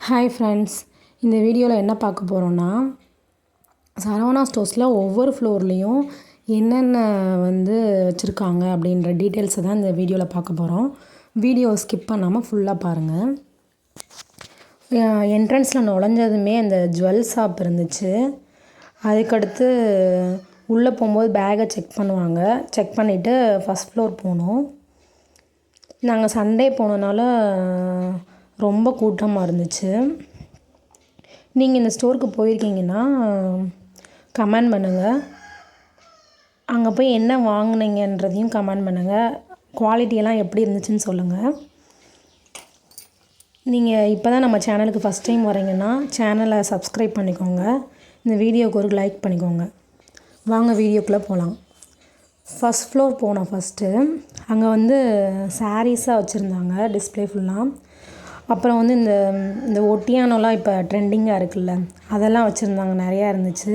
Hi friends இந்த வீடியோவில் என்ன பார்க்க போகிறோன்னா சரவணா ஸ்டோர்ஸில் ஒவ்வொரு ஃப்ளோர்லேயும் என்னென்ன வந்து வச்சுருக்காங்க அப்படின்ற டீட்டெயில்ஸை தான் இந்த வீடியோவில் பார்க்க போகிறோம் வீடியோ ஸ்கிப் பண்ணாமல் ஃபுல்லாக பாருங்கள் என்ட்ரன்ஸில் நுழைஞ்சதுமே அந்த ஜுவல் ஷாப் இருந்துச்சு. அதுக்கடுத்து உள்ளே போகும்போது பேகை செக் பண்ணுவாங்க. செக் பண்ணிவிட்டு ஃபஸ்ட் ஃப்ளோர் போனோம். நாங்கள் சண்டே போனனால ரொம்ப கூட்டமாக இருந்துச்சு. நீங்கள் இந்த ஸ்டோருக்கு போயிருக்கீங்கன்னா கமெண்ட் பண்ணுங்கள் அங்கே போய் என்ன வாங்குனீங்கன்றதையும் கமெண்ட் பண்ணுங்கள் குவாலிட்டியெல்லாம் எப்படி இருந்துச்சுன்னு சொல்லுங்கள் நீங்கள் இப்போ தான் நம்ம சேனலுக்கு ஃபஸ்ட் டைம் வரீங்கன்னா சேனலை சப்ஸ்கிரைப் பண்ணிக்கோங்க. இந்த வீடியோவுக்கு ஒரு லைக் பண்ணிக்கோங்க. வாங்க வீடியோக்குள்ளே போகலாம் ஃபஸ்ட் ஃப்ளோர் போனோம் ஃபஸ்ட்டு அங்கே வந்து சாரீஸாக வச்சுருந்தாங்க டிஸ்ப்ளே ஃபுல்லாக அப்புறம் வந்து இந்த இந்த ஒட்டியானோலாம் இப்போ ட்ரெண்டிங்காக இருக்குல்ல அதெல்லாம் வச்சுருந்தாங்க நிறையா இருந்துச்சு.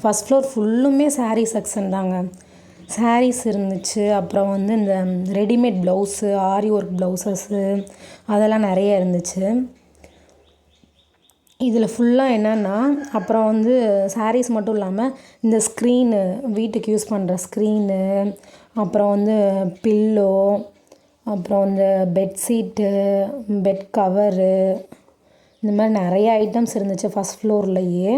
ஃபஸ்ட் ஃப்ளோர் ஃபுல்லுமே சாரீ செக்ஷன் தாங்க. சாரீஸ் இருந்துச்சு அப்புறம் வந்து இந்த readymade blouse aari work blouses அதெல்லாம் நிறைய இருந்துச்சு. இதில் ஃபுல்லாக என்னென்னா அப்புறம் வந்து சாரீஸ் மட்டும் இல்லாமல் இந்த ஸ்க்ரீனு வீட்டுக்கு யூஸ் பண்ணுற ஸ்க்ரீனு அப்புறம் வந்து பில்லோ அப்புறம் இந்த பெட்ஷீட்டு பெட் கவரு இந்த மாதிரி நிறைய ஐட்டம்ஸ் இருந்துச்சு ஃபஸ்ட் ஃப்ளோர்லேயே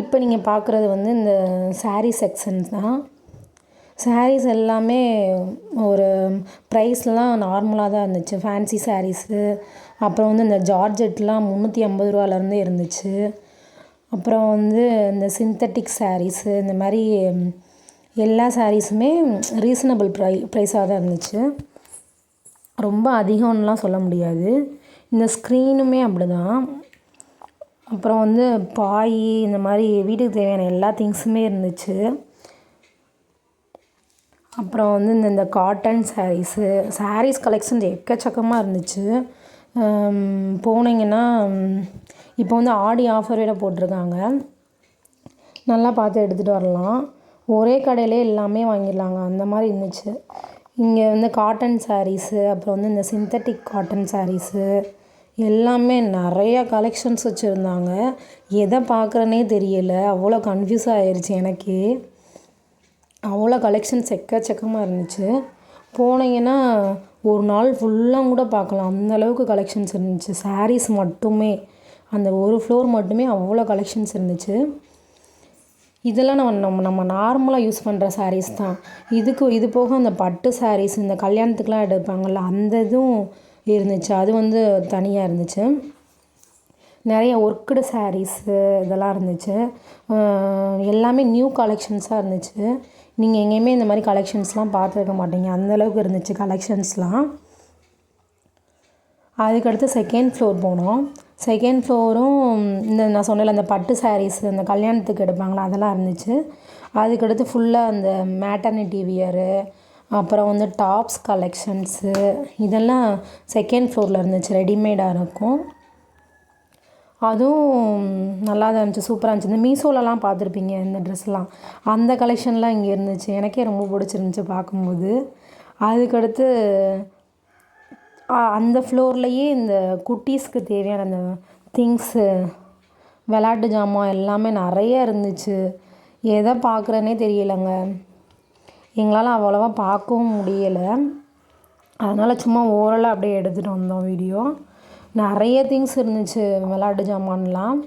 இப்போ நீங்கள் பார்க்குறது வந்து இந்த சாரீ செக்ஷன்ஸ் தான். சாரீஸ் எல்லாமே ஒரு ப்ரைஸ்லாம் நார்மலாக தான் இருந்துச்சு. ஃபேன்சி சாரீஸு அப்புறம் வந்து இந்த ஜார்ஜெட்லாம் முந்நூற்றி ஐம்பது ரூபாலேருந்து இருந்துச்சு. அப்புறம் வந்து இந்த சிந்தட்டிக் சாரீஸு இந்த மாதிரி எல்லா சாரீஸுமே ரீசனபிள் ப்ரை ப்ரைஸாக தான் இருந்துச்சு. ரொம்ப அதிகம்லாம் சொல்ல முடியாது. இந்த ஸ்க்ரீனுமே அப்படி தான் அப்புறம் வந்து பாய் இந்த மாதிரி வீட்டுக்கு தேவையான எல்லா திங்ஸுமே இருந்துச்சு. அப்புறம் வந்து இந்த இந்த காட்டன் சாரீஸு சாரீஸ் கலெக்ஷன் எக்கச்சக்கமாக இருந்துச்சு. போனீங்கன்னா இப்போ வந்து ஆடி ஆஃபர் வேறு போட்டிருக்காங்க. நல்லா பார்த்து எடுத்துகிட்டு வரலாம். ஒரே கடையிலே எல்லாமே வாங்கிடலாங்க. அந்த மாதிரி இருந்துச்சு. இங்கே வந்து காட்டன் சாரீஸு அப்புறம் வந்து இந்த சிந்தட்டிக் காட்டன் சாரீஸு எல்லாமே நிறைய கலெக்ஷன்ஸ் வச்சுருந்தாங்க. எதை பார்க்குறனே தெரியல. அவ்வளோ கன்ஃபியூஸ் ஆயிடுச்சு எனக்கே. அவ்வளோ கலெக்ஷன்ஸ் எக்கச்சக்கமாக இருந்துச்சு. போனீங்கன்னா ஒரு நாள் ஃபுல்லாக கூட பார்க்கலாம். அந்தளவுக்கு கலெக்ஷன்ஸ் இருந்துச்சு. சாரீஸ் மட்டுமே. அந்த ஒரு ஃப்ளோர் மட்டுமே அவ்வளோ கலெக்ஷன்ஸ் இருந்துச்சு. இதெல்லாம் நம்ம நம்ம நம்ம நார்மலாக யூஸ் பண்ணுற சாரீஸ் தான். இதுக்கு இது போக அந்த பட்டு சாரீஸ் இந்த கல்யாணத்துக்குலாம் எடுப்பாங்கள்ல அந்த இதுவும் இருந்துச்சு. அது வந்து தனியாக இருந்துச்சு. நிறைய ஒர்க்குடு சாரீஸு இதெல்லாம் இருந்துச்சு. எல்லாமே நியூ கலெக்ஷன்ஸாக இருந்துச்சு. நீங்கள் எங்கேயுமே இந்த மாதிரி கலெக்ஷன்ஸ்லாம் பார்த்துருக்க மாட்டீங்க. அந்தளவுக்கு இருந்துச்சு கலெக்ஷன்ஸ்லாம் அதுக்கடுத்து செகண்ட் ஃப்ளோர் போனோம். செகண்ட் ஃப்ளோரும் இந்த நான் சொன்னல அந்த பட்டு சாரீஸ் அந்த கல்யாணத்துக்கு எடுப்பாங்களா அதெல்லாம் இருந்துச்சு. அதுக்கடுத்து ஃபுல்லாக அந்த மேட்டர்னிட்டி வியரு அப்புறம் வந்து டாப்ஸ் கலெக்ஷன்ஸு இதெல்லாம் செகண்ட் ஃப்ளோரில் இருந்துச்சு ரெடிமேடாக இருக்கும். அதுவும் நல்லா தான் இருந்துச்சு சூப்பராக இருந்துச்சு. இந்த மீஷோலலாம் பார்த்துருப்பீங்க இந்த ட்ரெஸ்லாம் அந்த கலெக்ஷன்லாம் இங்கே இருந்துச்சு. எனக்கே ரொம்ப பிடிச்சிருந்துச்சி பார்க்கும்போது. அதுக்கடுத்து அந்த ஃப்ளோர்லேயே இந்த குட்டீஸ்க்கு தேவையான அந்த திங்ஸு விளாட்டு ஜாமான் எல்லாமே நிறைய இருந்துச்சு. எதை பார்க்குறேனே தெரியலைங்க. எங்களால் அவ்வளோவா பார்க்கவும் முடியலை. அதனால் சும்மா ஓரலாக அப்படியே எடுத்துகிட்டு வந்தோம் வீடியோ நிறைய திங்ஸ் இருந்துச்சு விளாட்டு ஜாமான்லாம்.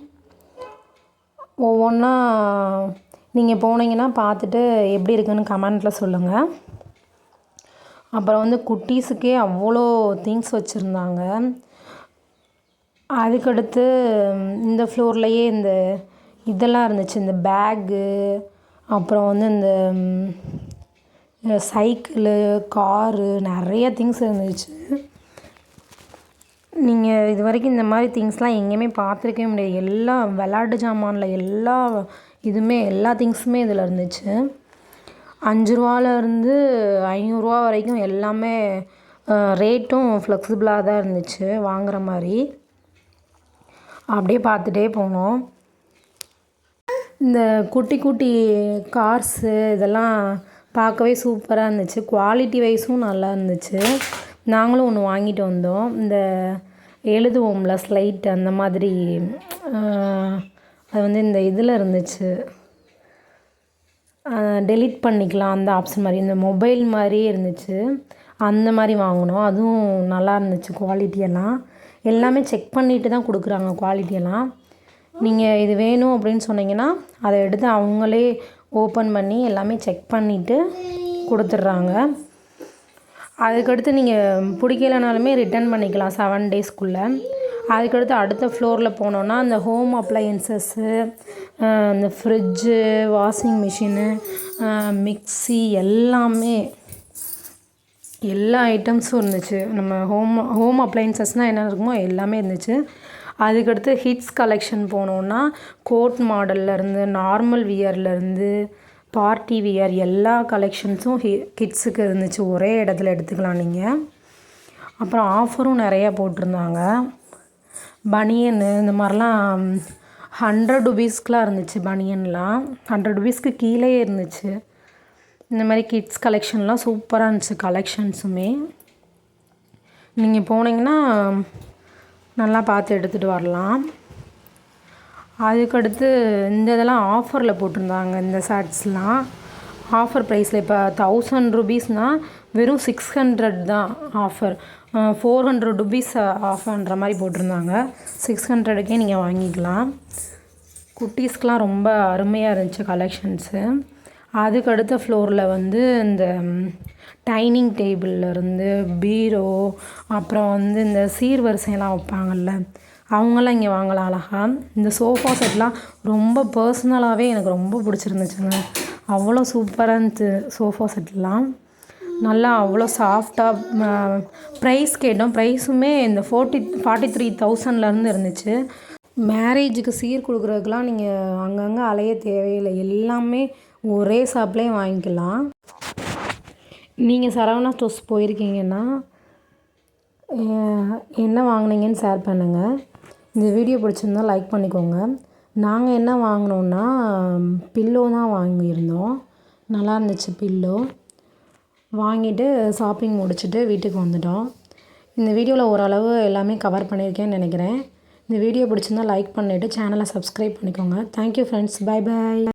ஒவ்வொன்றா நீங்கள் போனீங்கன்னா பார்த்துட்டு எப்படி இருக்குன்னு கமெண்ட்டில் சொல்லுங்கள் அப்புறம் வந்து குட்டீஸுக்கே அவ்வளோ திங்ஸ் வச்சுருந்தாங்க. அதுக்கடுத்து இந்த ஃப்ளோர்லேயே இந்த இதெல்லாம் இருந்துச்சு இந்த பேக்கு அப்புறம் வந்து இந்த சைக்கிளு காரு நிறைய திங்ஸ் இருந்துச்சு. நீங்கள் இது வரைக்கும் இந்த மாதிரி திங்ஸ்லாம் எங்கேயுமே பார்த்துருக்கவே முடியாது. எல்லா விளாட்டு ஜாமானில் எல்லா இதுவுமே எல்லா திங்ஸுமே இதில் இருந்துச்சு. அஞ்சு ரூபாலேருந்து ஐநூறுரூவா வரைக்கும் எல்லாமே ரேட்டும் ஃப்ளெக்சிபிளாக தான் இருந்துச்சு வாங்குகிற மாதிரி. அப்படியே பார்த்துட்டே போனோம். இந்த குட்டி குட்டி கார்ஸு இதெல்லாம் பார்க்கவே சூப்பராக இருந்துச்சு. குவாலிட்டி வைஸும் நல்லா இருந்துச்சு. நாங்களும் ஒன்று வாங்கிட்டு வந்தோம். இந்த எழுதுவோம்ல ஸ்லைட் அந்த மாதிரி அது வந்து இந்த இதில் இருந்துச்சு. டெலீட் பண்ணிக்கலாம் அந்த ஆப்ஷன் மாதிரி. இந்த மொபைல் மாதிரியே இருந்துச்சு. அந்த மாதிரி வாங்கினோம் அதுவும் நல்லா இருந்துச்சு குவாலிட்டியெல்லாம் எல்லாமே. செக் பண்ணிட்டு தான் கொடுக்குறாங்க குவாலிட்டியெல்லாம் நீங்கள் இது வேணும் அப்படின்னு சொன்னீங்கன்னா அதை எடுத்து அவங்களே ஓப்பன் பண்ணி எல்லாமே செக் பண்ணிவிட்டு கொடுத்துட்றாங்க. அதுக்கடுத்து நீங்கள் பிடிக்கலனாலுமே ரிட்டர்ன் பண்ணிக்கலாம் செவன் டேஸ்க்குள்ளே அதுக்கடுத்து அடுத்த ஃப்ளோரில் போனோன்னா அந்த ஹோம் அப்ளையன்சஸ்ஸு அந்த ஃப்ரிட்ஜு வாஷிங் மிஷினு மிக்ஸி எல்லாமே எல்லா ஐட்டம்ஸும் இருந்துச்சு. நம்ம ஹோம் ஹோம் அப்ளையன்சஸ்னால் என்ன இருக்குமோ எல்லாமே இருந்துச்சு. அதுக்கடுத்து ஹிட்ஸ் கலெக்ஷன் போனோன்னா கோட் மாடல்லேருந்து நார்மல் வியர்லேருந்து பார்ட்டி வியர் எல்லா கலெக்ஷன்ஸும் ஹி கிட்ஸுக்கு இருந்துச்சு. ஒரே இடத்துல எடுத்துக்கலாம் நீங்கள் அப்புறம் ஆஃபரும் நிறையா போட்டிருந்தாங்க. பனியனு இந்த மாதிரிலாம் ஹண்ட்ரட் ருபீஸ்க்குலாம் இருந்துச்சு பனியன்லாம். ஹண்ட்ரட் ருபீஸ்க்கு கீழே இருந்துச்சு. இந்த மாதிரி கிட்ஸ் கலெக்ஷன்லாம் சூப்பராக இருந்துச்சு கலெக்ஷன்ஸுமே நீங்கள் போனீங்கன்னா நல்லா பார்த்து எடுத்துகிட்டு வரலாம். அதுக்கடுத்து இந்த இதெல்லாம் ஆஃபரில் போட்டிருந்தாங்க இந்த ஷர்ட்ஸ்லாம் ஆஃபர் ப்ரைஸில் இப்போ தௌசண்ட் ருபீஸ்னால் வெறும் சிக்ஸ் ஹண்ட்ரட் தான் ஆஃபர் ஃபோர் ஹண்ட்ரட் ருபீஸ் ஆஃபர்ன்ற மாதிரி போட்டிருந்தாங்க. சிக்ஸ் ஹண்ட்ரடுக்கே நீங்கள் வாங்கிக்கலாம். குட்டீஸ்க்கெலாம் ரொம்ப அருமையாக இருந்துச்சு கலெக்ஷன்ஸு அதுக்கு அடுத்த ஃப்ளோரில் வந்து இந்த டைனிங் டேபிள்லேருந்து பீரோ அப்புறம் வந்து இந்த சீர்வரிசையெல்லாம் வைப்பாங்கல்ல அவங்களாம் இங்கே வாங்கலாம் அழகா. இந்த சோஃபா செட்லாம் ரொம்ப பர்சனலாகவே எனக்கு ரொம்ப பிடிச்சிருந்துச்சுங்க. அவ்வளோ சூப்பராக இருந்துச்சு. சோஃபா செட்லாம் நல்லா அவ்வளோ சாஃப்டாக ப்ரைஸ் கேட்டோம். ப்ரைஸுமே இந்த ஃபோர்ட்டி ஃபார்ட்டி த்ரீ தௌசண்ட்லேருந்து இருந்துச்சு. மேரேஜுக்கு சீர் கொடுக்குறதுக்கெலாம் நீங்கள் அங்கங்கே அலைய தேவையில்லை. எல்லாமே ஒரே ஷாப்லேயே வாங்கிக்கலாம். நீங்கள் சரவணா ஸ்டோர்ஸ் போயிருக்கீங்கன்னா என்ன வாங்குனீங்கன்னு ஷேர் பண்ணுங்கள் இந்த வீடியோ பிடிச்சிருந்தா லைக் பண்ணிக்கோங்க. நாங்கள் என்ன வாங்கினோன்னா பில்லோ தான் வாங்கியிருந்தோம். நல்லா இருந்துச்சு பில்லோ வாங்கிட்டு ஷாப்பிங் முடிச்சுட்டு வீட்டுக்கு வந்துட்டோம். இந்த வீடியோவில் ஓரளவு எல்லாமே கவர் பண்ணியிருக்கேன்னு நினைக்கிறேன். இந்த வீடியோ பிடிச்சிருந்தா லைக் பண்ணிவிட்டு சேனலை சப்ஸ்கிரைப் பண்ணிக்கோங்க. Thank you friends by by